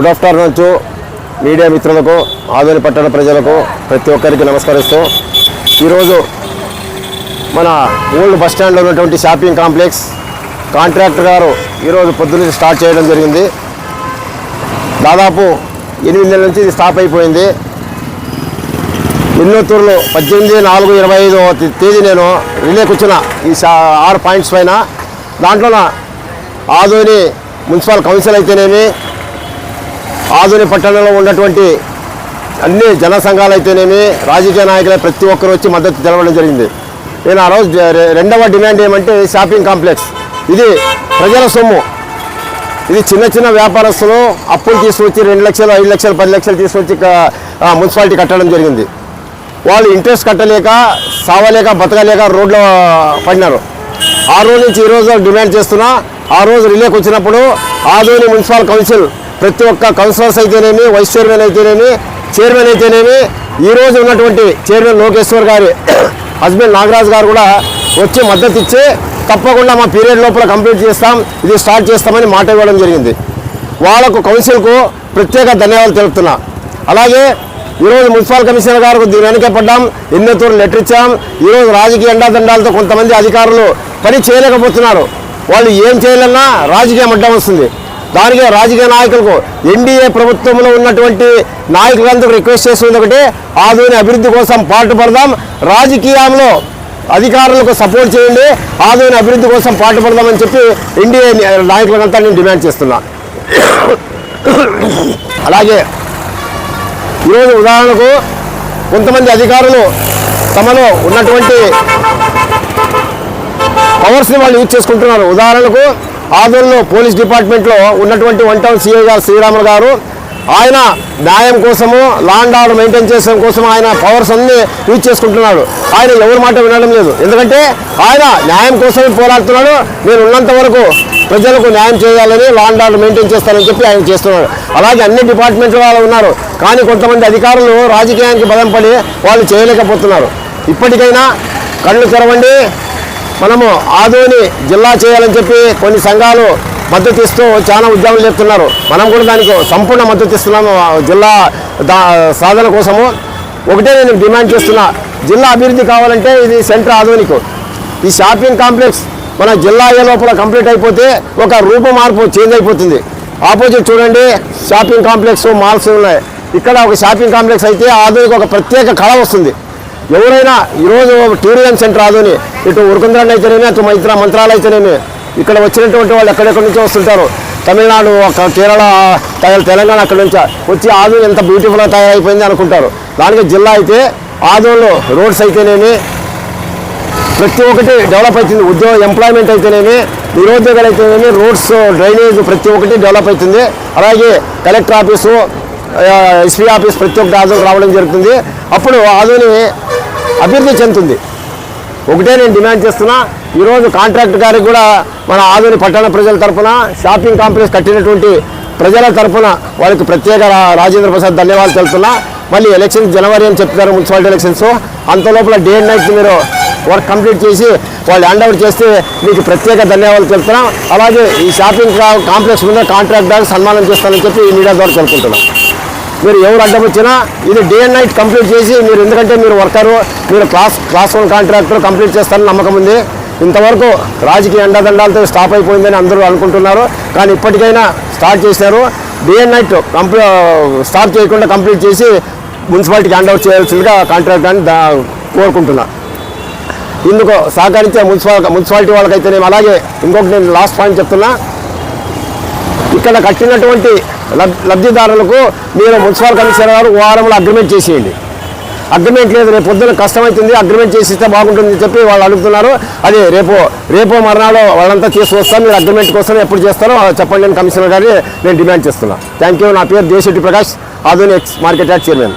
Good afternoon to media మిత్రులకు ఆదోని పట్టణ ప్రజలకు ప్రతి ఒక్కరికి నమస్కరిస్తూ ఈరోజు మన ఓల్డ్ బస్ స్టాండ్లో ఉన్నటువంటి షాపింగ్ కాంప్లెక్స్ కాంట్రాక్టర్ గారు ఈరోజు పొద్దున్న స్టార్ట్ చేయడం జరిగింది. దాదాపు ఎనిమిది నెలల నుంచి ఇది స్టాప్ అయిపోయింది. ఎన్నోత్తూరులో పద్దెనిమిది నాలుగు ఇరవై ఐదు తేదీ నేను రిలేకి కూర్చున్న ఈ ఆరు పాయింట్స్ పైన. దాంట్లోన ఆదోని మున్సిపల్ కౌన్సిల్ అయితేనేమి ఆధునిక పట్టణంలో ఉన్నటువంటి అన్ని జన సంఘాలు అయితేనేమి రాజకీయ నాయకులు ప్రతి ఒక్కరు వచ్చి మద్దతు తెలవడం జరిగింది. నేను ఆ రోజు రెండవ డిమాండ్ ఏమంటే షాపింగ్ కాంప్లెక్స్. ఇది ప్రజల సొమ్ము. ఇది చిన్న చిన్న వ్యాపారస్తులు అప్పులు తీసుకొచ్చి రెండు లక్షలు ఐదు లక్షలు పది లక్షలు తీసుకొచ్చి మున్సిపాలిటీ కట్టడం జరిగింది. వాళ్ళు ఇంట్రెస్ట్ కట్టలేక సావలేక బతకలేక రోడ్లో పడినారు. ఆ రోజు నుంచి ఈ రోజు డిమాండ్ చేస్తున్నా ఆ రోజు రిలేకి వచ్చినప్పుడు ఆదోని మున్సిపల్ కౌన్సిల్ ప్రతి ఒక్క కౌన్సిలర్స్ అయితేనేమి వైస్ చైర్మన్ అయితేనేమి చైర్మన్ అయితేనేమి ఈ రోజు ఉన్నటువంటి చైర్మన్ లోకేశ్వర్ గారి హస్బెండ్ నాగరాజ్ గారు కూడా వచ్చి మద్దతు ఇచ్చి తప్పకుండా మా పీరియడ్ లోపల కంప్లీట్ చేస్తాం ఇది స్టార్ట్ చేస్తామని మాట ఇవ్వడం జరిగింది. వాళ్ళకు కౌన్సిల్కు ప్రత్యేక ధన్యవాదాలు తెలుపుతున్నా. అలాగే ఈరోజు మున్సిపల్ కమిషనర్ గారికి దీని వెనకే పడ్డాం ఎన్నో తూర్లు లెటర్ ఇచ్చాం. ఈరోజు రాజకీయ ఎండాదండాలతో కొంతమంది అధికారులు పని చేయలేకపోతున్నారు. వాళ్ళు ఏం చేయాలన్నా రాజకీయం అడ్డం వస్తుంది. దానికే రాజకీయ నాయకులకు ఎన్డీఏ ప్రభుత్వంలో ఉన్నటువంటి నాయకులందరూ రిక్వెస్ట్ చేస్తుంది ఒకటి ఆధునిక అభివృద్ధి కోసం పాటుపడదాం రాజకీయంలో అధికారులకు సపోర్ట్ చేయండి ఆధునిక అభివృద్ధి కోసం పాటుపడదామని చెప్పి ఎన్డీఏ నాయకులంతా నేను డిమాండ్ చేస్తున్నా. అలాగే ఈరోజు ఉదాహరణకు కొంతమంది అధికారులు తమలో ఉన్నటువంటి పవర్స్ని వాళ్ళు యూజ్ చేసుకుంటున్నారు. ఉదాహరణకు ఆదోళనలో పోలీస్ డిపార్ట్మెంట్లో ఉన్నటువంటి వన్ టౌన్ సీఏ గారు శ్రీరాములు గారు. ఆయన న్యాయం కోసము లాండ్ ఆర్డర్ మెయింటైన్ చేసడం కోసం ఆయన పవర్స్ అన్ని యూజ్ చేసుకుంటున్నాడు. ఆయన ఎవరి మాట వినడం లేదు. ఎందుకంటే ఆయన న్యాయం కోసమే పోరాడుతున్నాడు. నేను ఉన్నంత వరకు ప్రజలకు న్యాయం చేయాలని లాండ్ ఆర్డర్ మెయింటైన్ చేస్తానని చెప్పి ఆయన చేస్తున్నాడు. అలాగే అన్ని డిపార్ట్మెంట్ల వాళ్ళు ఉన్నారు. కానీ కొంతమంది అధికారులు రాజకీయానికి బలం పడి వాళ్ళు చేయలేకపోతున్నారు. ఇప్పటికైనా కళ్ళు తెరవండి. మనము ఆదోని జిల్లా చేయాలని చెప్పి కొన్ని సంఘాలు మద్దతు ఇస్తూ చాలా ఉద్యమాలు చెప్తున్నారు మనం కూడా దానికి సంపూర్ణ మద్దతు ఇస్తున్నాము. జిల్లా దా సాధన కోసము ఒకటే నేను డిమాండ్ చేస్తున్నా. జిల్లా అభివృద్ధి కావాలంటే ఇది సెంటర్ ఆధునిక ఈ షాపింగ్ కాంప్లెక్స్ మన జిల్లా ఏ లోపల కంప్లీట్ అయిపోతే ఒక రూప మార్పు చేంజ్ అయిపోతుంది. ఆపోజిట్ చూడండి షాపింగ్ కాంప్లెక్స్ మాల్స్ ఉన్నాయి. ఇక్కడ ఒక షాపింగ్ కాంప్లెక్స్ అయితే ఆధునిక ఒక ప్రత్యేక కళ వస్తుంది. ఎవరైనా ఈరోజు టూరిజం సెంటర్ ఆదోని ఇటు ఉరుకుంద్రాన్ని అయితేనేమి అటు ఇతర మంత్రాలు అయితేనేమి ఇక్కడ వచ్చినటువంటి వాళ్ళు ఎక్కడెక్కడి నుంచో వస్తుంటారు. తమిళనాడు ఒక కేరళ తెలంగాణ అక్కడ నుంచి వచ్చి ఆదోని ఎంత బ్యూటిఫుల్గా తయారైపోయింది అనుకుంటారు. దానికి జిల్లా అయితే ఆదోలో రోడ్స్ అయితేనేమి ప్రతి ఒక్కటి డెవలప్ అవుతుంది ఉద్యోగ ఎంప్లాయ్మెంట్ అయితేనేమి నిరుద్యోగాలు అయితేనేమి రోడ్స్ డ్రైనేజ్ ప్రతి ఒక్కటి డెవలప్ అవుతుంది. అలాగే కలెక్టర్ ఆఫీసు ఎస్పీ ఆఫీస్ ప్రతి ఒక్క ఆదోని రావడం జరుగుతుంది. అప్పుడు ఆదోని అభివృద్ధి చెందుతుంది. ఒకటే నేను డిమాండ్ చేస్తున్నా ఈరోజు కాంట్రాక్ట్ గారికి కూడా మన ఆదోని పట్టణ ప్రజల తరపున షాపింగ్ కాంప్లెక్స్ కట్టినటువంటి ప్రజల తరపున వాళ్ళకి ప్రత్యేక రాజేంద్ర ప్రసాద్ ధన్యవాదాలు తెలుపుతున్నా. మళ్ళీ ఎలక్షన్స్ జనవరి అని చెప్తారు మున్సిపాలిటీ ఎలక్షన్స్. అంత లోపల డే అండ్ నైట్ మీరు వర్క్ కంప్లీట్ చేసి వాళ్ళు హ్యాండ్ ఓవర్ చేస్తే మీకు ప్రత్యేక ధన్యవాదాలు తెలుపుతున్నాం. అలాగే ఈ షాపింగ్ కా- కాంప్లెక్స్ మీద కాంట్రాక్ట్ దానికి సన్మానం చేస్తానని చెప్పి ఈ మీడియా ద్వారా తెలుపుకుంటున్నాం. మీరు ఎవరు అడ్డం వచ్చినా ఇది డే అండ్ నైట్ కంప్లీట్ చేసి మీరు ఎందుకంటే మీరు వర్కరు మీరు class class one contractor complete చేస్తారని నమ్మకం ఉంది. ఇంతవరకు రాజకీయ అండదండాలతో స్టాప్ అయిపోయిందని అందరూ అనుకుంటున్నారు. కానీ ఇప్పటికైనా స్టార్ట్ చేశారు. డే అండ్ నైట్ కంప్లీ స్టాప్ చేయకుండా కంప్లీట్ చేసి మున్సిపాలిటీకి హ్యాండ్ ఓవర్ చేయాల్సిందిగా కాంట్రాక్ట్ అని కోరుకుంటున్నా. ఇందుకు సహకరించే మున్సిపల్ మున్సిపాలిటీ వాళ్ళకైతేనేమి అలాగే ఇంకొకటి నేను లాస్ట్ పాయింట్ చెప్తున్నా. ఇక్కడ కట్టినటువంటి లబ్ లబ్ధిదారులకు మీరు మున్సిపల్ కమిషనర్ గారు వారంలో అగ్రిమెంట్ చేసేయండి. అగ్రిమెంట్ లేదు రేపు పొద్దున కష్టమవుతుంది అగ్రిమెంట్ చేసిస్తే బాగుంటుందని బాగుంటుంది అని చెప్పి వాళ్ళు అడుగుతున్నారు. అది రేపు రేపు మరణాలు వాళ్ళంతా తీసుకొస్తాం మీరు అగ్రిమెంట్ కోసం ఎప్పుడు చేస్తారో చెప్పండి నేను కమిషనర్ గారిని నేను డిమాండ్ చేస్తున్నాను థ్యాంక్ యూ. నా పేరు Deshetti Prakash Adhunik market yard chairman.